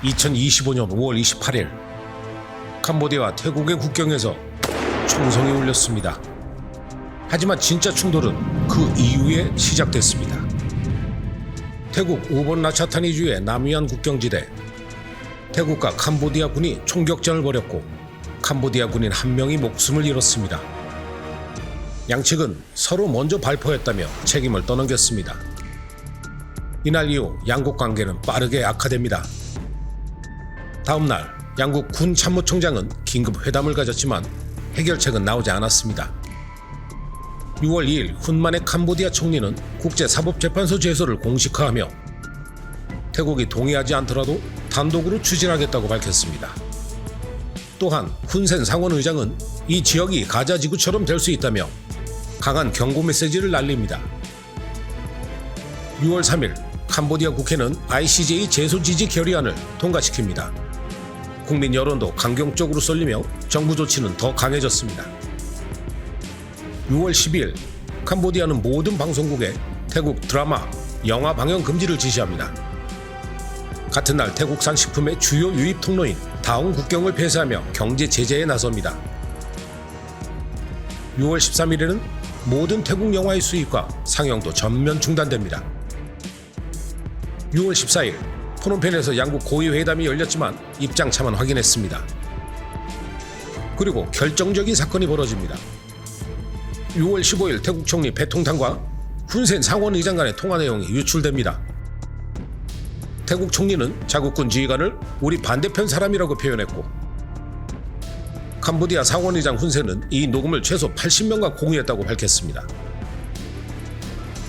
2025년 5월 28일 캄보디아와 태국의 국경에서 총성이 울렸습니다. 하지만 진짜 충돌은 그 이후에 시작됐습니다. 태국 우번 라차타니주의 남위안 국경지대 태국과 캄보디아 군이 총격전을 벌였고 캄보디아 군인 한 명이 목숨을 잃었습니다. 양측은 서로 먼저 발포했다며 책임을 떠넘겼습니다. 이날 이후 양국 관계는 빠르게 악화됩니다. 다음 날 양국 군 참모총장은 긴급 회담을 가졌지만 해결책은 나오지 않았습니다. 6월 2일 훈만의 캄보디아 총리는 국제사법재판소 제소를 공식화하며 태국이 동의하지 않더라도 단독으로 추진하겠다고 밝혔습니다. 또한 훈센 상원 의장은 이 지역이 가자 지구처럼 될 수 있다며 강한 경고 메시지를 날립니다. 6월 3일 캄보디아 국회는 ICJ 제소 지지 결의안을 통과시킵니다. 국민 여론도 강경적으로 쏠리며 정부 조치는 더 강해졌습니다. 6월 12일 캄보디아는 모든 방송국에 태국 드라마, 영화 방영 금지를 지시합니다. 같은 날 태국산 식품의 주요 유입 통로인 다운 국경을 폐쇄하며 경제 제재에 나섭니다. 6월 13일에는 모든 태국 영화의 수입과 상영도 전면 중단됩니다. 6월 14일 포놈펜에서 양국 고위 회담이 열렸지만 입장 차만 확인했습니다. 그리고 결정적인 사건이 벌어집니다. 6월 15일 태국 총리 배통탕과 훈센 상원 의장 간의 통화 내용이 유출됩니다. 태국 총리는 자국군 지휘관을 우리 반대편 사람이라고 표현했고 캄보디아 상원 의장 훈센은 이 녹음을 최소 80명과 공유했다고 밝혔습니다.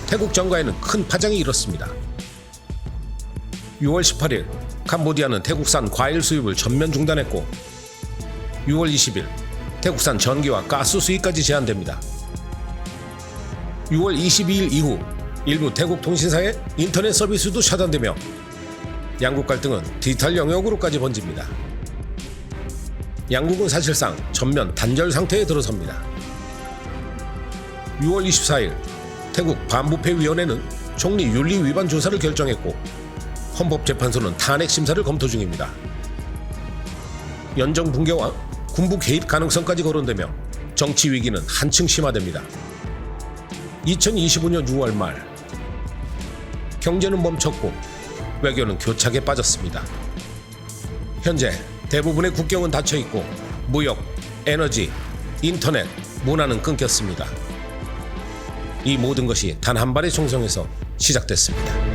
태국 정가에는 큰 파장이 일었습니다. 6월 18일 캄보디아는 태국산 과일 수입을 전면 중단했고 6월 20일 태국산 전기와 가스 수입까지 제한됩니다. 6월 22일 이후 일부 태국 통신사의 인터넷 서비스도 차단되며 양국 갈등은 디지털 영역으로까지 번집니다. 양국은 사실상 전면 단절 상태에 들어섭니다. 6월 24일 태국 반부패위원회는 총리 윤리 위반 조사를 결정했고 헌법재판소는 탄핵 심사를 검토 중입니다. 연정 붕괴와 군부 개입 가능성까지 거론되며 정치 위기는 한층 심화됩니다. 2025년 6월 말 경제는 멈췄고 외교는 교착에 빠졌습니다. 현재 대부분의 국경은 닫혀 있고 무역, 에너지, 인터넷, 문화는 끊겼습니다. 이 모든 것이 단 한 발의 총성에서 시작됐습니다.